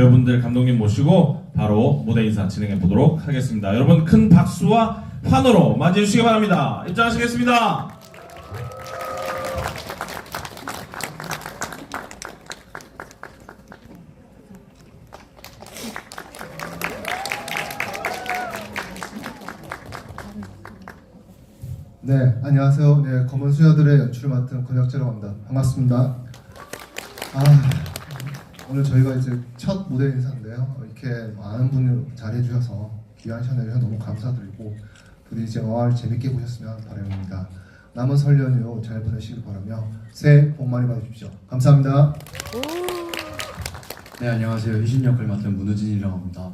배우분들 감독님 모시고 바로 무대 인사 진행해 보도록 하겠습니다. 여러분 큰 박수와 환호로 맞이해 주시기 바랍니다. 입장하시겠습니다. 네, 안녕하세요. 네, 검은 수녀들의 연출을 맡은 권혁재라고 합니다. 반갑습니다. 아, 오늘 저희가 이제 첫 무대 인사인데요. 이렇게 많은 분들 잘해주셔서 귀한 내주셔서 너무 감사드리고 부디 이제 어할 재밌게 보셨으면 바랍니다. 남은 설 연휴 잘 보내시길 바라며 새해 복 많이 받으십시오. 감사합니다. 네 안녕하세요 희신 역을 맡은 문우진이라고 합니다.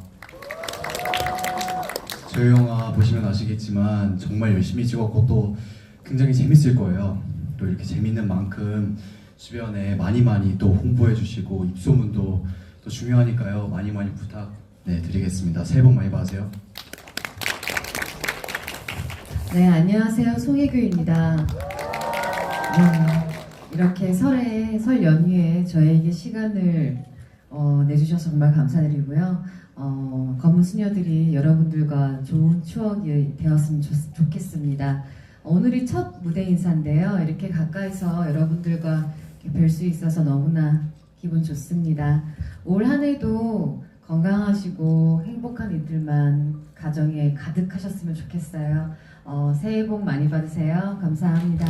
저희 영화 보시면 아시겠지만 정말 열심히 찍었고 또 굉장히 재밌을 거예요. 또 이렇게 재밌는 만큼 주변에 많이 많이 또 홍보해 주시고 입소문도 또 중요하니까요. 많이 많이 부탁 네 드리겠습니다. 새해 복 많이 받으세요. 네, 안녕하세요. 송혜교입니다. 네, 이렇게 설에, 설 연휴에 저에게 시간을 어, 내주셔서 정말 감사드리고요. 어, 검은 수녀들이 여러분들과 좋은 추억이 되었으면 좋, 좋겠습니다. 오늘이 첫 무대 인사인데요. 이렇게 가까이서 여러분들과 뵐 수 있어서 너무나 기분 좋습니다. 올 한 해도 건강하시고 행복한 이들만 가정에 가득하셨으면 좋겠어요. 어, 새해 복 많이 받으세요. 감사합니다.